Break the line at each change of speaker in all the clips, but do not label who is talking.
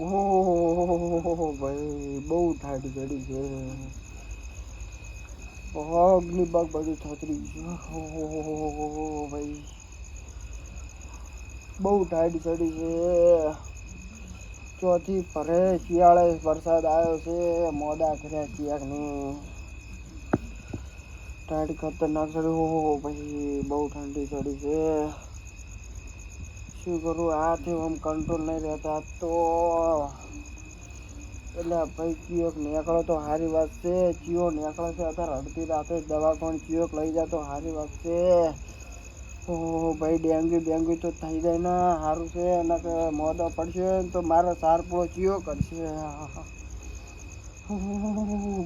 ઓહો ભાઈ બહુ ઠાડી ચડી છે પગની બાગ બધું થતરી છે ઓહો ભાઈ બહુ ઠાડી ચડી છે ચોથી ફરે શિયાળે વરસાદ આવ્યો છે મોડા કર્યા ચિયાકની ઠંડી ખતરનાક ચડી ઓહો ભાઈ બહુ ઠંડી ચડી છે. શું કરું? આથી આમ કંટ્રોલ નહીં રહેતા. તો એટલે ભાઈ ચિયોક નીકળો તો સારી વાત છે. ચિયો નીકળે છે? અત્યારે અડધી રાતે દવાખાને ચિયોક લઈ જાય તો સારી વાત છે. ઓહો ભાઈ ડેન્ગ્યુ ડેન્ગ્યુ તો થઈ જાય ને. સારું છે. અને કે મોદો પડશે તો મારો પૂરો ચિયો કરશે?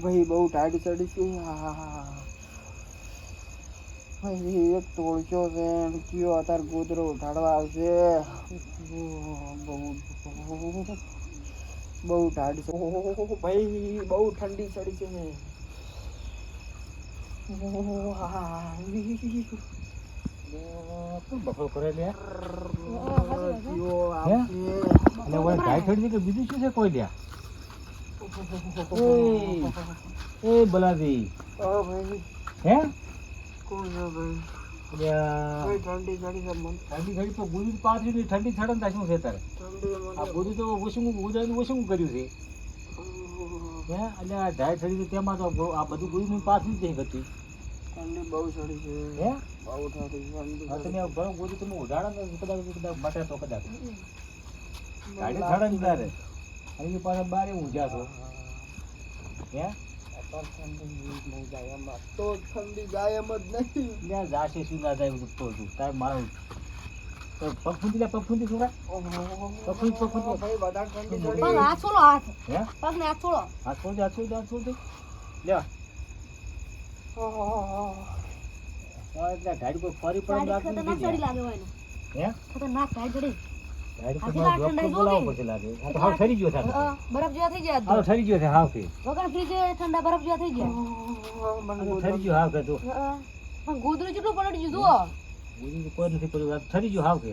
ભાઈ બહુ ટાઢી ચડી છે. આહાહા. ભાઈ એક તોળચો છે એમ કયો અત્યારે ગોદરો ઉઠાડવા આવશે? બહુ ઠાડી છે ભાઈ બહુ ઠંડી ચડી છે
બીજું શું છે કોઈ લ્યા? એ બલાદી હે?
કોણ છે ભાઈ ઠંડી ચડી છે મન.
ઠંડી ઘડી તો ગુદુ પાછી ની ઠંડી છડન તા શું છે તારે? આ
મને
ગુદુ તો. વોશિંગ ગુદાનું વોશિંગ કર્યું છે. હે? એટલે આ ઢાઈ તો તેમાં તો આ બધું ની પાછું જ નહીં હતી
ઠંડી બહુ ચડી છે.
હે?
બહુ ઠંડી
હા તમે બરો ગુદુ તમે ઉડાડો ને કદાચ કદાચ માટે તો કદાચ. ગાડી
લાગે
છડન તારે અહીં પાછા બારે ઊંઝા છો. હે?
ઠંડી જાય એમાં તો ઠંડી જાય એમ જ નહીં.
ત્યાં જાશે શું ના થાય બધું તો તું તારે મારું તો પગ ફૂંદી લે પગ ફૂંદી છોકરા પફૂંદ, પફૂંદ.
ભાઈ વધારે ઠંડી
પગ
હાથ છોડો હાથ.
હે?
પગ ને હાથ છોડો.
હાથ છોડ દે હાથ છોડ હાથ છોડ લે ગાડી કોઈ ફરી પણ
ચડી લાગે
હે?
ખતરનાક ગાડી. બરફ જેવા થઈ ગયા
ઠરી ગયો છે હાવ કે
વગર ફ્રીજ ઠંડા બરફ જેવા થઈ ગયા.
ઓહો, મને
આ તો
બહુ
ઠરી ગયો હાવ કે તો
પણ ગોદડું કેટલું પલળી જુઓ.
બોલી કોઈ નથી પડ્યું ઠરી ગયો હાવ કે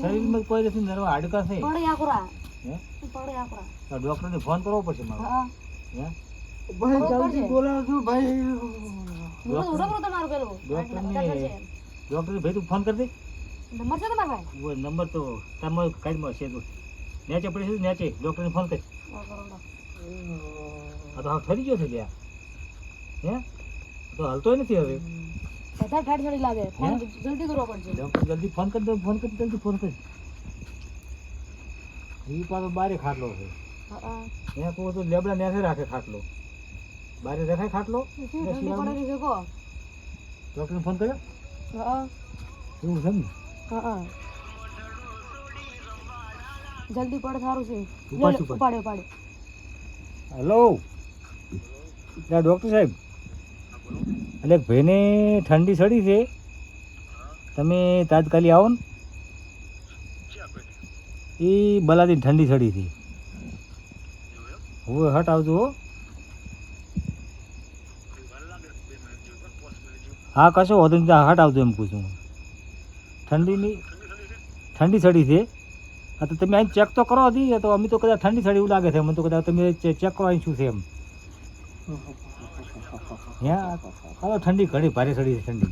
શરીરમાં કોઈ નથી નરવા હાડકા છે.
પડે આકરા.
હે?
પડે આકરા.
તો ડોક્ટરને ફોન કરવો પડશે મારે.
હે.
ભાઈ જલ્દી બોલાવો છું ભાઈ.
ઉડો ઉડો કરો તમારું પેલું.
ડોક્ટરને ડોક્ટર ભાઈ તું ફોન કરી દે.
નંબર છે તમારો ભાઈ?
ઓ નંબર તો તમારો કાઢમાં છે તો. નેચે પડી છે નેચે. ડૉક્ટરને ફોન કરી. આ તો ફરી ગયો છે લ્યા. હે? તો હાલતો નથી હવે.
બધા ઠાઠ છડી લાગે. ફોન જલ્દી કરવો પડશે.
ડૉક્ટર જલ્દી ફોન કરી દો ફોન કરી જલ્દી ફોન કરી એ પાછો બારે ખાટલો છે. ત્યાં કહું તો લેબડા નેસે રાખે ખાટલો. બારે રખાય ખાટલો? ડૉક્ટરને ફોન કર્યો?
હા.
એવું છે ને?
હા જલ્દી પડે સારું છે.
ઉપાડ,
લે, લે,
ઉપાડ.
ઉપાડે ઉપાડે.
હેલો. ત્યાં ડૉક્ટર સાહેબ. એટલે ભાઈને ઠંડી સડી છે. તમે તાત્કાલિક આવો ને. એ બલાદી ઠંડી સડી હતી હવે હટ આવજો હો. હા કશો વધુ હટ આવજો એમ પૂછું ઠંડીની ઠંડી સડી છે. હા તો તમે અહીં ચેક તો કરો હતી તો અમે તો કદાચ ઠંડી સડી એવું લાગે છે. મને તો કદાચ તમે ચેક કરો અહીં શું છે એમ. હા ઠંડી ઘણી ભારે સડી છે ઠંડી.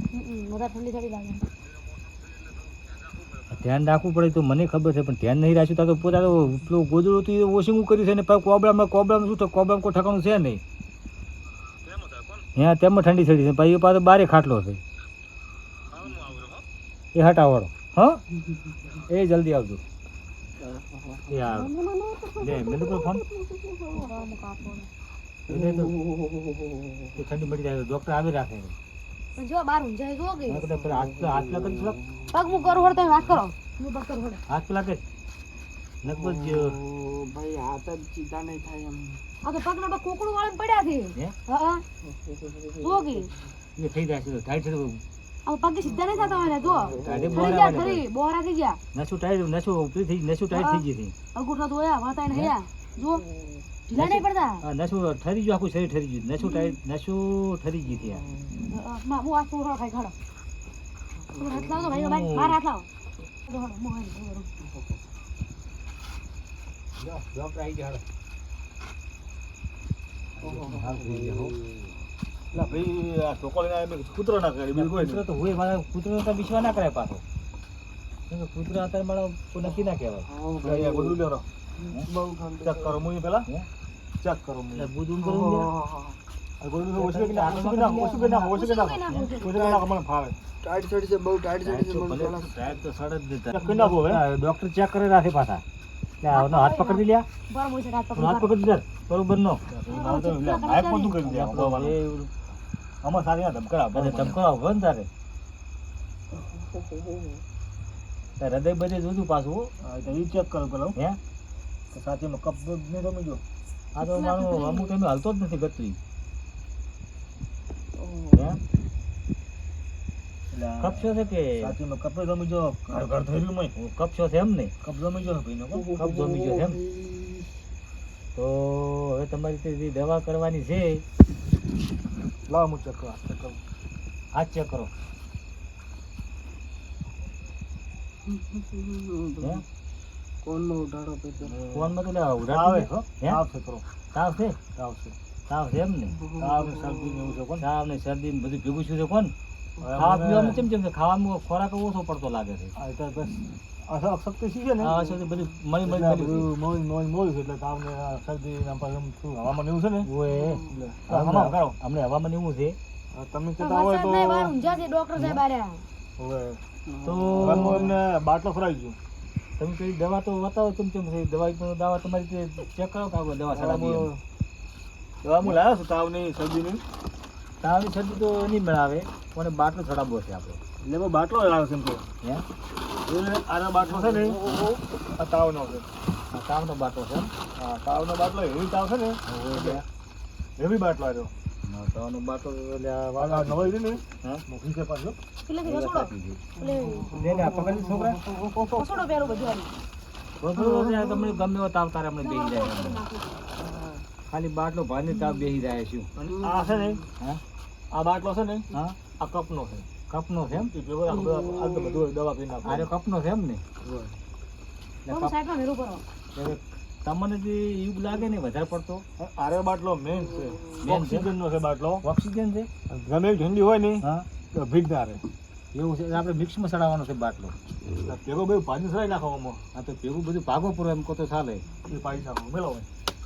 ધ્યાન રાખવું પડે તો મને ખબર છે પણ ધ્યાન નહીં રાખ્યું તો પોતા તો પેલું ગોદડું હતું એ વોશિંગ કર્યું છે ને પછી કોબળામાં કોબળામાં શું કોબળામાં કોઈ ઠકાણું છે નહીં. હા તેમાં ઠંડી ચડી છે પછી એ પાછો બારે ખાટલો છે. એ હટાવાળો હા? એ જલ્દી આવજો. લે તો ફોન ઠંડી મળી જાય ડોક્ટર આવી રાખે.
જો બાર જો
હાથ હાથ
પગ હું કરું હળ તમે વાત કરો. હું પગ કરું
હાથ
ભાઈ હાથ જ સીધા નહીં થાય એમ.
આ તો પગ ના કોકડું વાળીને પડ્યા છે.
હે? એ થઈ જાય છે
આ પગે સીધા નહીં થતા મને તો જો. થઈ
બોરા
ખરી બોરા થઈ ગયા.
નસું ટાઈટ નસું ઉપરી થઈ નસું ટાઈટ થઈ ગઈ હતી.
અંગૂઠા ધોયા વાતા ને હૈયા જો. ઢીલા નહીં પડતા?
હા નસું ઠરી ગયું આખું શરીર ઠરી ગયું. નસું ટાઈટ નસું ઠરી ગઈ હતી આ.
માં હું આ સોરો ખાઈ ખાડો. તું હાથ લાવજો ભાઈ ભાઈ માર હાથ લાવ. જો હાલો, લાવું.
ડોક્ટર આવી ગયા
ઓહો.
હાલ થઈ ગયા હો.
લા ભાઈ આ ચોકોલી ના કૂતરો ના કરે
કૂતરો તો હોય મારા કૂતરો તો વિશ્વાસ ના કરે પાછો. કૂતરો અત્યારે મારો નક્કી ના કહેવાય.
હા.
ગોડું લેરો
બહુ
ચેક કરો મુઈ પેલા? ચેક કરો
એટલે બુધ ડોક્ટર ચેક કરી રાખે પાછા. લે, હાથ પકડી લ્યા.
બરાબર છે હાથ
હાથ
પકડી
પકડી બરોબર નો?
તો લે, કરી દે.
એ
આમાં સારી ના ધમકારા
બધે
આપે.
ધમકો આવો ને તારે. હૃદય બધે જોયું પાછું હો.
તો ઈ ચેક કરો પેલો.
હે?
કે સાચીમાં કપ નહીં તમે જો
આ તો મારું અમુક એમ હાલતો જ નથી ગતરી. હે? કપશો છે કે?
સાચીમાં કપ જમી જો ઘર ઘર થઈ રહ્યું મય.
કપશો છે એમ ને?
કપ જમી જો ભાઈ નો
કપ જમી જો એમ? તો હવે તમારી જે દવા કરવાની છે
લાવ હું ચેક આ ચેક
આ ચેક કરો
કોણનો ઉઠાડો પેચો
ફોનમાં તો? લે
આવે હો. આવશે કરો
તાવ છે?
આવશે
તાવ છે એમ ને?
તાવ ને શરદી ને એવું છે કોણ?
તાવ ને શરદી ને બધું ભેગું છું છે કોણ? ખાવા પીવામાં ખાવામાં ખોરાક ઓછો પડતો લાગે છે
આ તો બસ અશક્તિ શક્તિ છે ને
છે બધું મળી મળી
મોજ મોજ મોજ છે એટલે તાવને શરદી હવામાન એવું છે ને
ઓએ
હમણાં કરો
અમને હવામાન એવું છે
તમે કહેતા હોય તો
નહીં ઊંઝા છે ડોક્ટર સાહેબ આર્યા
હવે
તો
એમને બાટલો ફરાવી ગયો
તમે કઈ દવા તો બતાવો ચેમ ચેમ છે દવા પણ દવા તમારી ચેક કરો કે દવા સારા.
દવા હું લાવ્યો છું તાવની શરદીની
તાવની શરદી તો નહીં મળાવે પણ બાટલો ચડાવવો છે આપણે.
એટલે મેં બાટલો લાવ્યો છે એમ તો
હે?
એ આનો બાટલો છે ને? આ તાવનો છે.
આ તાવનો બાટલો છે.
હા તાવનો બાટલો એવી તાવ છે ને એવી બાટલો આવ્યો
તાવનો બાટલો એટલે આ
આ
વાળા
નવો છે ને.
હા?
મૂકી છે પાછો.
છે. છે, ખાલી બાટલો ભાઈને તાવ બેસી જાય શું
આ છે ને
હા?
આ બાટલો છે ને
હા?
આ કપનો છે.
કપનો છે એમ?
એ ભેગો આ બધું આ તો બધું દવા પી નાખો
અરે કપનો છે એમ ને? તમને જે યુગ લાગે ને વધારે પડતો?
આરે બાટલો મેન છે? ઓક્સિજન નો છે બાટલો.
ઓક્સિજન છે?
ગમે એવી ઠંડી હોય ને
હા?
તો ભીગ ના રહે
એવું છે આપણે મિક્સમાં ચડાવવાનો છે બાટલો.
ભેગો બે ભાજી સરાઈ આમાં.
આ તો ભેગું બધું ભાગો પૂરો એમ કહો તો ચાલે.
એ પાડી નાખો મેળવો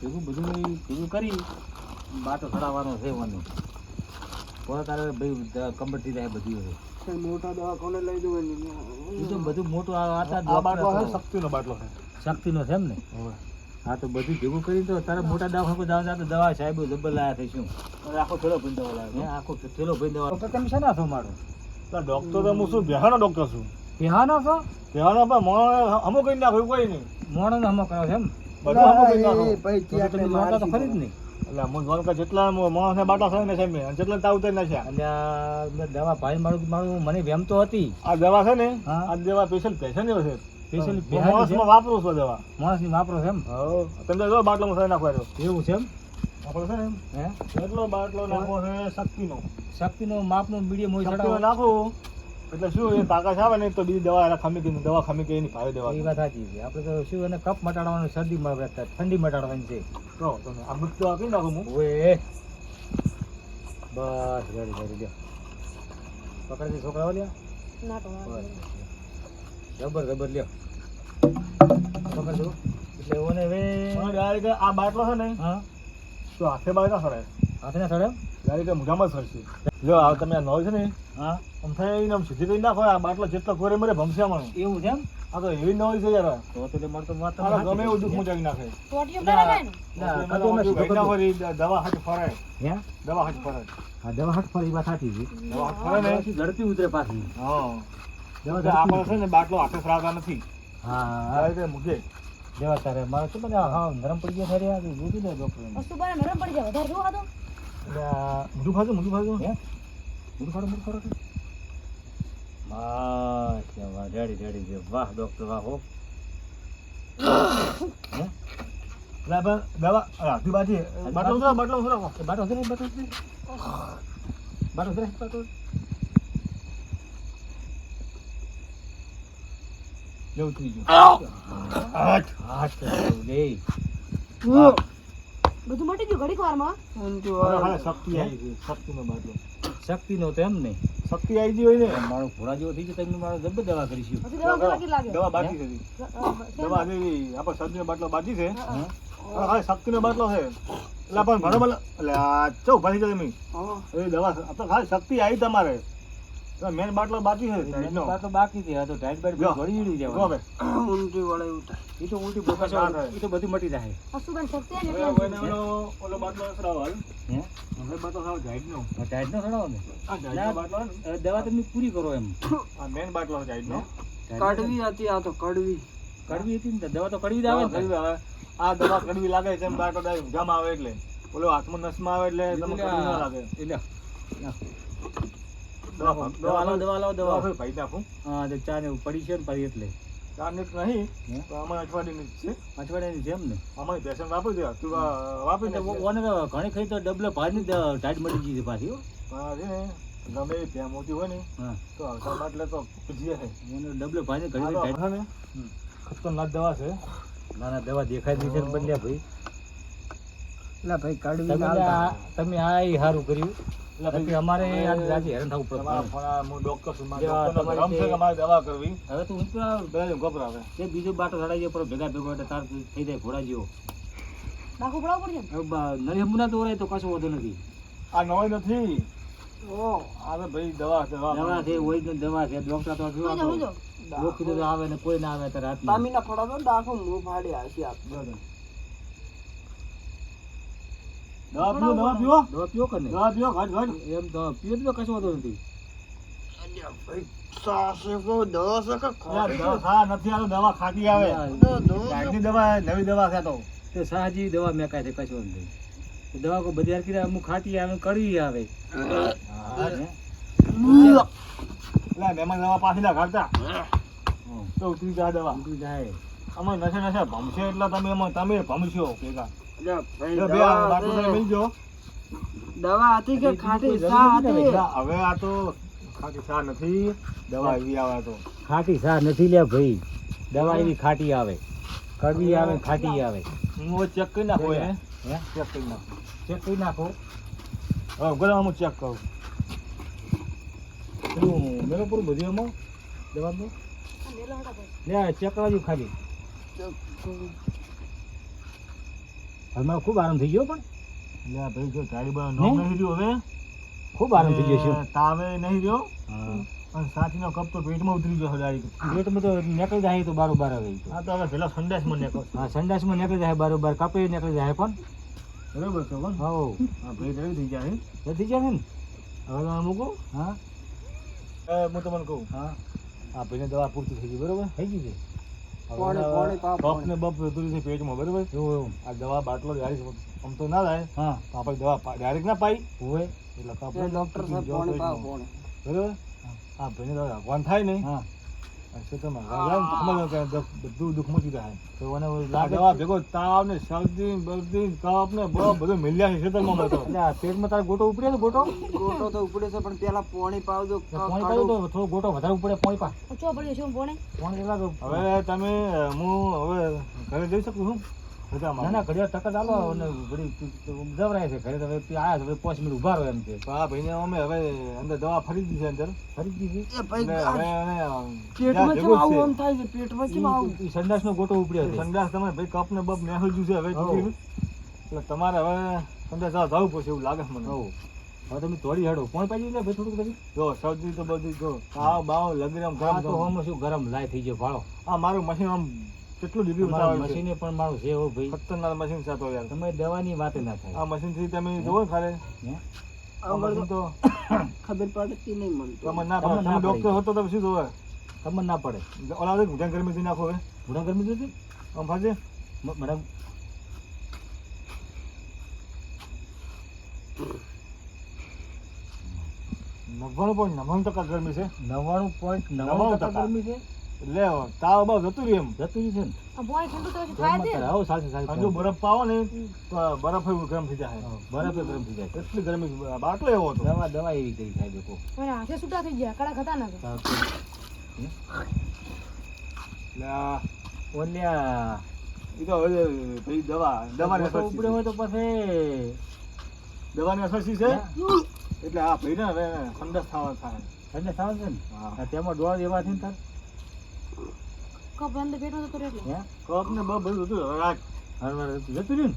ભેગું બધું ભેગું કરી બાટલો ચડાવવાનો છે મને. પોતા તારે ભાઈ કમ્પ્લીટ થઈ જાય બધી હવે
મોટા દવાખાને લઈ જવું
એ તો બધું મોટું આ
બાટલો છે શક્તિનો બાટલો છે
શક્તિનો છે એમ ને? હા તો બધું ભેગું કરી તો તારે મોટા દવાખાને જવા તો દવા સાહેબ જબ્બર લાયા થઈ શું?
અને આખો થેલો ભીંડ દવા લાવ્યો
આખો થેલો ભાઈ દવા તો તમે શેના છો મારો?
તો ડોક્ટર તો હું શું બિહારનો ડોક્ટર છું?
પેહાનો છો?
બિહારનો પણ મોણો હમો કરી નાખ્યું કોઈ નહીં.
મોણો ને હમો કરો છે એમ?
બધું હમો કરી નાખો.
ભાઈ
તો તો ખરી જ નહીં.
એટલે હું જોવાનું કે જેટલા માણસને બાટા થાય ને સાહેબ અને જેટલા તાવ ઉતરી નાખ્યા.
એટલે મેં દવા ભાઈ મારું મારું મને વેમ તો હતી.
આ દવા છે ને. આ દવા સ્પેશિયલ પેશનની છે
છે?
માણસમાં વાપરું છું દવા.
માણસની વાપરો છે એમ?
હો તમે જો બાટલો મસાઈ નાખવા રહ્યો
એવું છે એમ?
આપણે છે ને
હે?
એટલો બાટલો નાખો છે શક્તિનો.
શક્તિનો માપનો મીડિયમ હોય
નાખવું એટલે શું એ તાકાત આવે ને તો બીજી દવા ખામી કરીને દવા ખામી એની ભાવે દવા.
એ વાત સાચી છે. આપણે તો શું એને કપ મટાડવાનું શરદી મળે ઠંડી મટાડવાની છે.
કહો તમે આ મૃત આપી નાખો હું
ઓએ. બસ રેડી રેડી લ્યો. પકડી છોકરાઓ લ્યો.
ના તો
જબર જબર લ્યો. પકડજો એટલે ઓને હવે
ડાયરેક્ટ આ બાટલો છે ને
હા.
તો હાથે બાય ના સરાય
હાથે ના સડે એમ?
ડાયરેક્ટ મોઢામાં જ સરશે જો આ તમે આ નળ છે ને
હા.
આમ એને આમ સીધી કરી નાખો આ બાટલો જેટલો ઘોરે મરે ભમશે આમાં.
એવું છે એમ?
આ તો એવી નળી છે યાર.
તો તો મારે તો વાત
ગમે એવું દુઃખ મચાવી નાખે.
ટોટીઓ પહેરે ને?
દવા હાથ ફરાય
હે?
દવા હાથ ફરાય
હા દવા હાથ ફરી વાત સાચી છે.
દવા હાથ ફરે ને.
ઝડપી ઉતરે પાછી.
હા.
દવા
આપણે છે ને બાટલો હાથે ફરાવતા નથી.
હા આ
રીતે મૂકે.
દેવા તારે. મારે શું બધા હા નરમ પડી ગયા ખરી આ જોતી લે ડોક્ટર
નરમ પડી જાય. વધારે જોવા દો
મૂઠું ખાજો મૂઠું ખાજો
હે મૂળ ખાડો મૂળ ખાડો વાહ ક્યાં વાહ ડેડી ડેડી જે વાહ ડોક્ટર વાહ હો
આપણે દવા આજુબાજુ બાજી બાટલો ઉતરાવો બાટલો ઉતરાવો
એ બાટો ઉતરે બાટો ઉતરે બાટો ઉતરે બાટો
લે ઉતરી ગયો હાથ
હાથ લે
બધું મટી ગયું ઘડીક વારમાં?
શક્તિ આવી ગઈ શક્તિનો બાટલો.
શક્તિ નો તો એમ નહીં.
શક્તિ આવી ગઈ હોય ને?
મારો ઘોડા જેવો થઈ ગયો તમને મારો જબર દવા કરીશું.
દવા
બાકી છે દવા દેવી આપણે શરદીનો બાટલો બાકી છે. હવે ખાલી શક્તિનો બાટલો છે. એટલે પણ બરોબર એટલે આ ચો ભરી જાય તમે.
હા.
એ દવા આપણે ખાલી શક્તિ આવી તમારે. મેન બાટલો બાકી છે.
તો બાકી છે આ તો ટાઈટ બાઈટ. ઘડી ઉડી
જો
જવાનું
હવે.
ઊંચી વાળા થાય.
એ તો ઉલટી બોકા
ના.
એ તો બધું મટી જાય
અશુબેન શક્તિ ને
ઓલો- ઓલો બાટલો સડાવો હાલ.
હે
હવે બાટલો સાવ સાઈડનો.
આ ટાઈટ નો સડાવો ને
આ સાઈડનો બાટલો ને,
દવા તમે પૂરી કરો એમ
આ મેન બાટલો છે સાઈડનો.
કડવી હતી આ તો કડવી
કડવી હતી ને દવા તો કડવી જ આવે ને
કડવી આવે. આ દવા કડવી લાગે છે એમ બાટલો ડાયરેક્ટ જમ આવે એટલે ઓલો હાથમાં નસમાં આવે એટલે તમને કડવી ના લાગે
એટલે
દવા
લાવો દવા લાવો
દવા ભાઈ નાખું
હા તો ચા ને પડી છે ને પડી એટલે.
ચાર મિનિટ નહીં? તો અઠવાડિયાની જ છે.
અઠવાડિયાની જેમ ને?
અમારી પેશન વાપરી દે તું વાપરી
એટલે
દે
ઓને ઘણી ખાઈ તો ડબલે ભાજની ટાઈટ મળી ગઈ છે પાછી
હો. ને. ગમે ત્યાં મોટી હોય ને તો હલકા બાટલે તો પૂછીએ છે.
એને ડબલે ભાજની ઘણી ટાઈટ
ને. ખતરનાક દવા છે.
ના ના દવા દેખાય જ નહીં છે બદલ્યા ભાઈ.
એટલે ભાઈ કાઢવી
તમે આ- સારું કર્યું.
એટલે
બાકી અમારે હેરાન થવું પડે.
હું ડોક્ટર છું મારે
જો આ
ડોક્ટરનો
તમારી
ભરમ છે
જે-
કે મારે દવા કરવી?
હવે તું તો
બે ગભરાવે.
તે બીજો બાટો ચડાઈ ગયો ભેગા ભેગો એટલે તાર થઈ જાય ઘોડા જેવો
નાખવું પડાવવું પડશે ને
નરી હમુના તો ઓરાય તો કશું વધુ નથી.
આ નવાઈ નથી?
ઓ.
આવે ભાઈ દવા દવા
દવા છે દવા છે ડોક્ટર તો તો આવે ને કોઈ ના આવે ત્યારે રાતના
તામીના ફોડા તો ડાખો મું ફાડી આશી આપ.
દવા પીવો દવા પીઓ.
દવા પીવો કે
દવા પીઓ ઘટ ઘટ
એમ તો પીઓ તો કશો વધુ નથી.
દવા દવા દવા દવા
દવા દવા કો બધી હારકી અમુક ખાતી આવે કરી આવે?
મહેમાન દવા પાછી ના કાઢતા. તો ઉતરી જાય દવા.
ઉલટી જાય.
અમે નશે નશે ભમશે એટલે તમે એમાં તમે ભમશો ભેગા.
દવા હતી કે ખાટી સા હતી?
હવે આ તો ખાટી સા નથી. દવા એવી આવે આ તો.
ખાટી સા નથી લે ભાઈ. દવા એવી ખાટી આવે. કડવી આવે ખાટી આવે.
હું ચેક કરી નાખો
હે?
ચેક કરી નાખો.
ચેક કરી નાખો.
હા ગોળા હું ચેક કરું.
પેલું મેલો પૂરું બધું એમાં? દવાનું લે ચેક કરાવજો ખાલી. હાલમાં ખૂબ આરામ થઈ ગયો પણ.
એટલે ભાઈ જો ગાડી બા
નો
નોમ નહીં રહ્યો હવે.
ખૂબ આરામ થઈ ગયો છે.
તાવે નહીં રહ્યો.
હા.
અને સાચીનો કપ તો પેટમાં ઉતરી ગયો ડાયરેક્ટ.
પેટમાં તો નીકળી જાય તો બારોબાર આવે આવી તો.
આ તો હવે પેલા સંડાસમાં નીકળ.
હા સંડાસમાં નીકળી જાય બારોબાર કપે નીકળી જાય પણ.
બરોબર છે પણ?
હો
આ ભાઈ રેડી થઈ જાય
થઈ જાય ને?
હવે તમે મૂકો.
હા.
હું. તમને કહું
હા
આ ભાઈને દવા પૂરતી થઈ ગઈ બરોબર?
થઈ ગઈ છે.
બપ ને બપ ઉતરી છે પેટમાં બરોબર? આ દવા બાટલો ડાયરેક્ટ આમ તો ના થાય
હા.
આપણે દવા ડાયરેક્ટ ના પાઈ?
હોય.
એટલે કપ
ડોક્ટર
બરોબર? આ ભાઈને ભગવાન થાય નહીં.
હા.
બધું દુઃખ મૂકી જાય
તો
દવા ભેગો તાવ ને શરદી બરદી કફ ને બધું મિલ્યા છે મળતો
પેટમાં તારે ગોટો ઉપડે તો ગોટો
ગોટો તો ઉપડે છે પણ પેલા પાણી પાવજો
પોણી તો થોડો ગોટો વધારે ઉપડે પાણી પા
ચો પડ્યો શું ભણે
પાણી કેટલા
હવે તમે હું હવે ઘરે જઈ શકું છું
ના ના ઘડિયાળ ટકા ચાલો અને ઘડી જવરાય છે. ઘરે તો હવે આયા છે પાંચ મિનિટ ઊભા રહો એમ છે
તો આ ભાઈને અમે હવે અંદર દવા ફરી દીધી છે અંદર.
ફરી દીધી?
એ ભાઈ પેટમાં કેમ આવું આમ થાય છે? પેટમાં કેમ આવું?
સંડાસ નો ગોટો ઉપડ્યો છે.
સંડાસ તમે ભાઈ કપ ને બપ નેહું જ્યું છે હવે. એટલે તમારે હવે સંડાસ જવા જવું પડશે એવું લાગે છે મને.
હવે તમે થોડી હેડો. કોણ પાડી લે ભાઈ થોડુંક પછી?
જો શરદી તો બધું જો આ બાવ લગ્ન
આ
ગરમ.
તો હમ શું ગરમ લાય થઈ ગયો ભાળો.
આ મારું મશીન આમ કેટલું લીધું
મારા
ઉતાવળ
મશીને પણ મારું છે હો ભાઈ.
ખતરનાક મશીન છે તો યાર.
તમે દવાની વાત ના થાય.
આ મશીનથી તમે જોવો ખાલી.
હે?
આ મશીન તો
ખબર પડતી નહીં મને તો.
ના પડે. તમે ડોક્ટર હતો તો શું જોવે?
તમને ના પડે.
ઓલા દે ઘૂંટણ ગરમી થી નાખો હવે.
ઘોડા ગરમી જોતી
આમ ફાજે?
મેડમ.
નવ્વાણું પોઈન્ટ નવ્વાણું ટકા ગરમી છે.
નવ્વાણું પોઈન્ટ
નવ્વાણું. ટકા
ગરમી છે?
લે તાવ બાવ જતું રહ્યું એમ.
જતું રહ્યું છે ને?
આ ઠંડુ તો થાય જ ને.
આવો સાચું
હજુ બરફ પાવો ને તો બરફ ગરમ થઈ જાય.
બરફ ગરમ થઈ જાય.
એટલી ગરમી બાટલો એવો હતો.
દવા દવા એવી કરી સાહેબ લોકો.
મને હાથે છૂટા થઈ ગયા કડા ખતા ના
ઓલ્યા
ઈ તો ભાઈ દવા દવાની અસર
ઉપડે હોય તો પછી
દવાની અસર છે? એટલે આ ભાઈ ને હવે થવા થાય.
ઠંડે થવા છે ને? તેમાં ડોળ એવા છે ને તાર
કપ અંદર બેઠો તો એટલે
હે?
કપ ને બબ બધું હતું. આ
હરવાર જતું રહ્યું ને?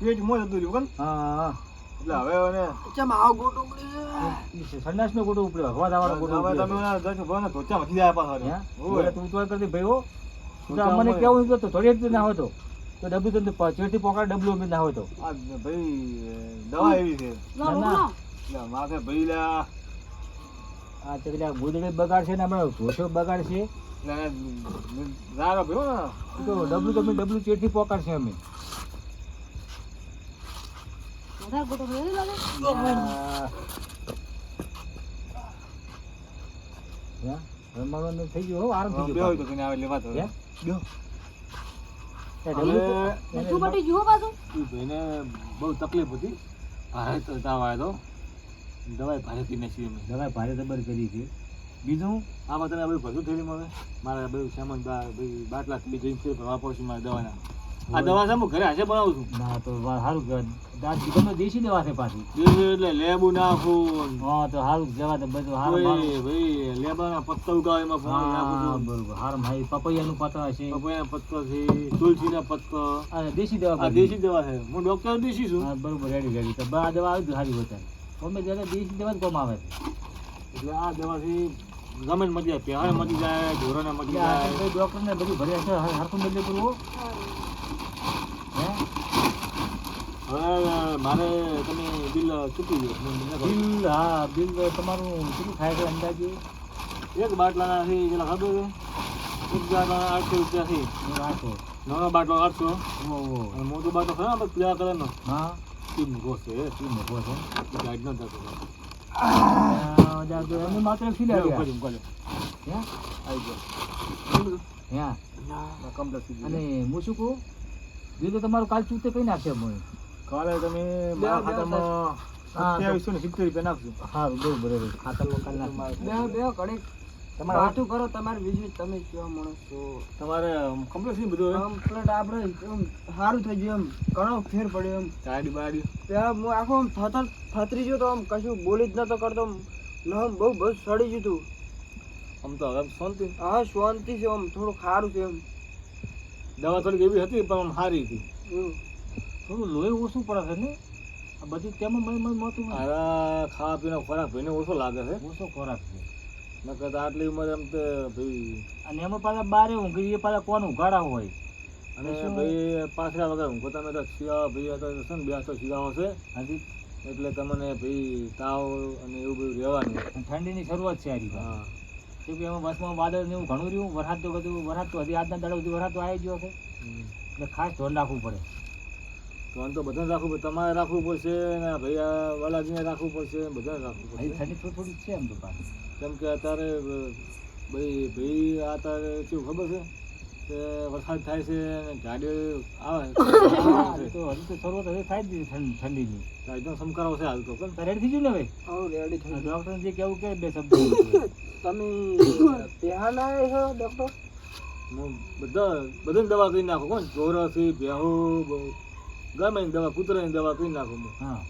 પેટ મોં જતું રહ્યું કોણ
હા હા
એટલે હવે એને
ચમ આવ ગોટો પડે
સંડાસ નો ગોટો ઉપડ્યો. હવા દાવાનો ગોટો
હવે તમે વધી જાય પાછા.
હે?
ઓય.
તું તો કરતી ભાઈ હો. તો કેવું તો થોડી જ ના હોય તો. તો ડબ્બુ તો ચેટી પોકાડ બી ના હોય તો.
આ ભાઈ દવા એવી છે.
ના, ના.
માથે ભાઈ લ્યા
આ તે બગાડ છે ને હમણાં ધોશો બગાડ છે
ને
ઈ તો ડબલું તો ડબલું ચેટી પોકાડ છે અમે.
વધારે ગોટો થયો નહીં લાગે
આ- હે? રમવાનું થઈ ગયું હો આરામ થઈ
હોય
ગયો
તો આવે લેવા તો.
હે?
બેહો. તકલીફ હતી. ભારે તો તાવ આવ્યો તો દવાઈ ભારે પીને અમે
દવાઈ ભારે દબર કરી છે. બીજું?
આમાં તને બધું ભરતું થયેલું મળે? મારે બધું સામાન ભાઈ બાટલા બીજું ફેર ભરવા પડશે મારે દવાના. આ દવા છે હું ઘરે હાજર બનાવું છું.
ના તો સારું કહેવાય. દાંત ગમે દેશી દવા છે પાછી.
એટલે લેબુ નાખું.
હા તો સારું જવા દે બધું હારું.
ભાઈ લેબાના પત્તા ઉગાવે એમાં નાખું
હા બરોબર. હારું ભાઈ પપૈયાનું પત્તા છે.
પપૈયાના પત્તા છે તુલસીના પત્તા.
આ દેશી દવા
દેશી દવા છે. હું ડોક્ટર દેશી છું.
હા બરોબર રેડી રેડી તો આ દવા આવી સારી ત્યારે ગમે ત્યારે દેશી દવા જ કોમ આવે છે.
એટલે આ દવાથી ગમે મટી જાય પહેવાય મટી જાય ઢોરોને મટી
આ
જાય.
ડોક્ટરને બધું ભર્યા છે હર- હરખું બદલે કરવું. હે?
હવે મારે તમે બિલ ચૂકી દો.
બિલ હા બિલ તમારું કેટલું થાય છે અંદાજે?
એક બાટલાના છે પેલા ખબર છે? એક બાટલાના આઠસો રૂપિયા છે. નાનો બાટલો આઠસો. અને મોટો બાટલો ખરો આપણે પીળા કલરનો?
હા.
એ મૂકો છે.
શું મોકો છે
એ ન જ
એમને માત્ર ફીલ. હે?
આવી ગયો
હા?
થઈ ગયું.
અને હું શું કહું? બીજું તો તમારું કાલ ચૂકતે કઈ નાખે મને
કાલે તમે મારા ખાતામાં સત્યાવીસો ને સિત્તેર રૂપિયા નાખજો.
હા બહુ બરોબર. ખાતામાં કાલ નાખી
બે બે ઘડી
તમારે
વાતું કરો તમારે બીજું તમે કેવા માણસ છો?
તમારે કમ્પ્લેટ છે બધું?
કમ્પ્લેટ આપણે એમ સારું થઈ ગયું એમ. ઘણો ફેર પડ્યો એમ.
ગાડી બાડી.
ત્યાં હું આખો આમ થતર થતરી ગયો તો આમ કશું બોલી જ નતો કરતો. ન બહુ બસ સડી ગયું તું.
આમ તો હવે શાંતિ.
હા શાંતિ છે આમ થોડું ખારું છે એમ
દવા થોડીક એવી હતી પણ આમ સારી હતી.
થોડું લોહી ઓછું પડે છે ને? આ બધી તેમાં મય મય મોતું અરે
આ ખાવા પીવાનો ખોરાક ભાઈને ઓછો લાગે છે.
ઓછો ખોરાક છે.
નકર આટલી ઉંમર એમ તો ભાઈ
અને એમાં પાછા બારે ઊંઘી એ પાછા કોણ ઉઘાડા હોય?
અને ભાઈ પાછળ વગર ઊંઘો તમે તો શિયાળો ભાઈ તો છે ને બે તો શિયાળો છે.
હજી
એટલે તમને ભાઈ તાવ અને એવું બધું રહેવાનું.
ઠંડીની શરૂઆત છે હારી
હા.
કેમ કે એમાં બસમાં વાદળ ને એવું ઘણું રહ્યું વરસાદ તો બધું વરસાદ તો હજી આજના દાડા સુધી વરસાદ તો આવી ગયો છે. એટલે ખાસ ધ્યાન રાખવું પડે.
તો તો બધાને રાખવું પડે. તમારે રાખવું પડશે ને ભાઈ આ વાલાજીને રાખવું પડશે બધાને રાખવું પડશે.
ઠંડી થોડી થોડી છે એમ તો પાછી.
કેમ કે અત્યારે ભાઈ ભાઈ અત્યારે શું ખબર છે? વરસાદ થાય છે ગાડીઓ આવે.
તો હજુ તો શરૂઆત હજી થાય જ ઠંડીની.
ગાડીનો સમકારો છે હાલ તો. પણ
રેડી થઈ ગયું ને ભાઈ
રેડી થઈ ગયું.
જે કેવું કે બે શબ્દ
તમે ત્યાં આવ્યા છો ડૉક્ટર
હું બધા બધાની દવા કરી નાખું. કોણ? ચોરસી ભેહુ ગમે એની દવા કૂતરાની દવા કરી નાખું હું.
હા.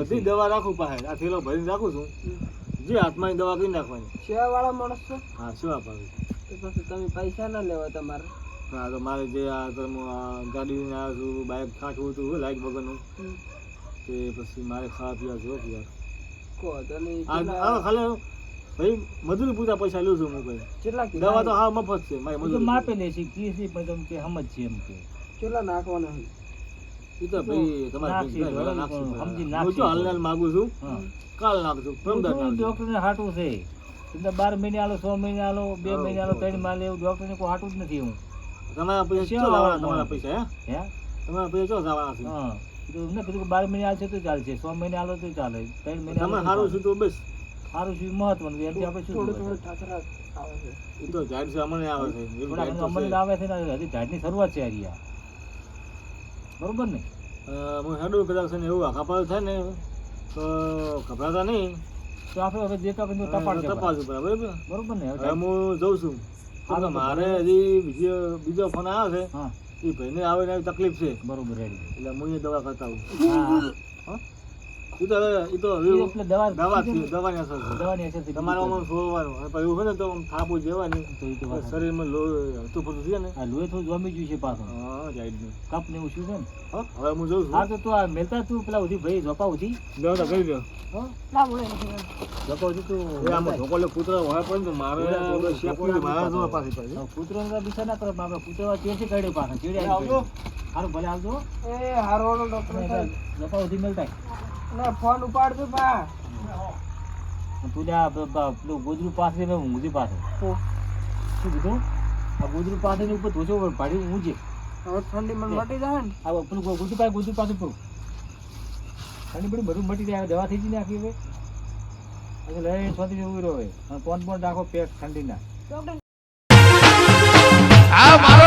બધે
દવા રાખું પાસે આ થેલો ભરીને રાખું છું. જે હાથમાં દવા કરી નાખવાની.
સેવા વાળા માણસ છે?
હા સેવા
ભાવી પછી તમે પૈસા ના લેવા તમારે.
હા તો મારે જે આ તો હું આ ગાડીને છું બાઇક ખાટવું હતું લાઈટ વગરનું. તે પછી મારે ખાવા પીવા જો યાર
કહો તમે
આ
કેટલા
આ ખાલી ભાઈ મજૂરી પૂરતા પૈસા લઉં છું હું કઈ.
કેટલા
દવા તો હા મફત છે મારી મજૂરી.
માપે લે છે કી છે પણ કે સમજ છે એમ કે.
કેટલા નાખવાના છે?
એ તો ભાઈ તમારે નાખશું.
સમજી
હાલ હાલ માગું છું. કાલ નાખશું ડોક્ટર
ને હાટું છે. તમને બાર મહિને આલો છ મહિને આલો બે મહિને આલો ત્રણ મહિને એવું ડોક્ટરને કોઈ હાટું જ નથી હું
તમારા પૈસા
શેમાં
લાવવાના તમારા પૈસા હે?
હે?
તમારા પૈસા ચો લાવવાના છે?
હા. તો એમને કીધું કે બાર મહિને આવશે તો ચાલશે છ મહિને આલો તો ચાલે. ત્રણ મહિને
તમે સારું. છું તો બસ.
સારું છે મહત્વનું છે આપણે શું
થોડું આવે છે.
એ તો ઝાડ છે અમને આવે છે.
અમને આવે છે ને હજી ઝાડની શરૂઆત છે હરિયા બરોબર ને?
હું હેડું કદાચ છે ને એવું આખાપાળ થાય ને તો ગભરાતા નહીં.
તો આપણે હવે જે તપાસ છે
બરાબર?
બરોબર ને? હવે
હું જઉં છું. મારે હજી બીજો બીજો ફોન આવ્યો છે. એ ભાઈને આવે ને આવી તકલીફ છે.
બરોબર
એટલે હું અહીંયા દવા કરતા આવું.
હા?
એ તો હવે તો હવે
એટલે દવા
દવા દવાની અસર છે.
દવાની અસરથી
તમારે આમાં સોવાનું અને પછી એવું હોય ને તો આમ થાપું જેવાની.
તો એ તો.
શરીરમાં ફરતું થયા ને.
આ લોહી થોડું જમી ગયું છે પાછું.
હા જાય
કપ ને એવું શું છે ને?
હવે હું જોઉં
હા તો તું આ મેલતા તું પેલા ઉધી ભાઈ ઝોપા ઉધી.
દવા તો લે
પાછી
પાછી.
કૂતરો બિસા ના કરો કૂતરો ચેડથી કાઢ્યો પાછો ચેડે હારું ભલે આવજો
એ હારો ના ફોન ઉપાડજો
તું જા પાસે ને ઊંઘી પાસે શું કીધું?
ઠંડી મન મટી જાય ને?
આ પેલું ગોદરું પાસે ગોદરું પાસે પર ઠંડી પડી બધું મટી જાય. દવા થઈ નાખી હવે. એટલે લઈ રહ્યો હવે. અને કોણ કોણ પેટ ઠંડીના
આ મારો